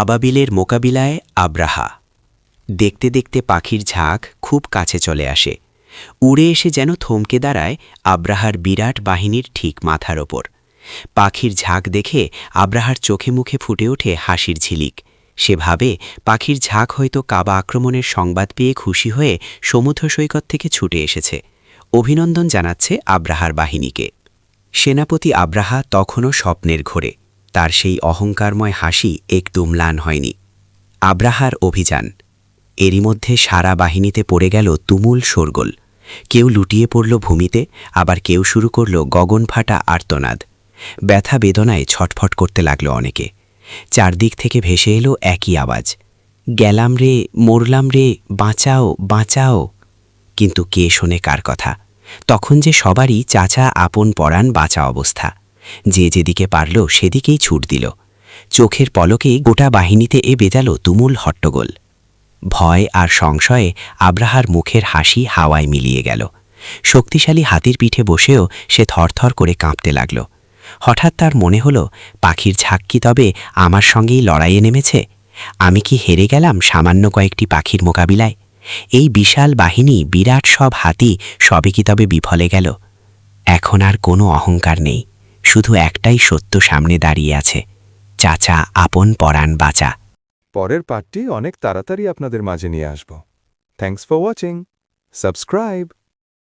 আবাবিলের মোকাবিলায় আব্রাহা। দেখতে দেখতে পাখির ঝাঁক খুব কাছে চলে আসে। উড়ে এসে যেন থমকে দাঁড়ায় আব্রাহার বিরাট বাহিনীর ঠিক মাথার ওপর। পাখির ঝাঁক দেখে আব্রাহার চোখে মুখে ফুটে ওঠে হাসির ঝিলিক। সে ভাবে পাখির ঝাঁক হয়তো কাবা আক্রমণের সংবাদ পেয়ে খুশি হয়ে সমুদ্র সৈকত থেকে ছুটে এসেছে। অভিনন্দন জানাচ্ছে আব্রাহার বাহিনীকে। সেনাপতি আব্রাহা তখনও স্বপ্নের ঘোরে। তার সেই অহংকারময় হাসি একটু ম্লান হয়নি। আব্রাহার অভিযান। এরই মধ্যে সারা বাহিনীতে পড়ে গেল তুমুল শোরগোল। কেউ লুটিয়ে পড়ল ভূমিতে, আবার কেউ শুরু করল গগন ফাটা আর্তনাদ। ব্যথা বেদনায় ছটফট করতে লাগল অনেকে। চারদিক থেকে ভেসে এলো একই আওয়াজ। গেলাম রে, মরলাম রে, বাঁচাও বাঁচাও। কিন্তু কে শোনে কার কথা? তখন যে সবারই চাচা আপন পরাণ বাঁচা অবস্থা। যে যেদিকে পারল সেদিকেই ছুট দিল। চোখের পলকে গোটা বাহিনীতে এ বেজাল তুমুল হট্টগোল। ভয় আর সংশয়ে আব্রাহার মুখের হাসি হাওয়ায় মিলিয়ে গেল। শক্তিশালী হাতির পিঠে বসেও সে থরথর করে কাঁপতে লাগল। হঠাৎ তার মনে হল, পাখির ঝাঁক কি তবে আমার সঙ্গেই লড়াইয়ে নেমেছে? আমি কি হেরে গেলাম সামান্য কয়েকটি পাখির মোকাবিলায়? এই বিশাল বাহিনী, বিরাট সব হাতি, সবে কি তবে বিফলে গেল? এখন আর কোনো অহংকার নেই। শুধু একটাই সত্য সামনে দাঁড়িয়ে আছে। চাচা, আপন পরাণ বাঁচা। পরের পার্টটি অনেক তাড়াতাড়ি আপনাদের মাঝে নিয়ে আসব। Thanks for watching subscribe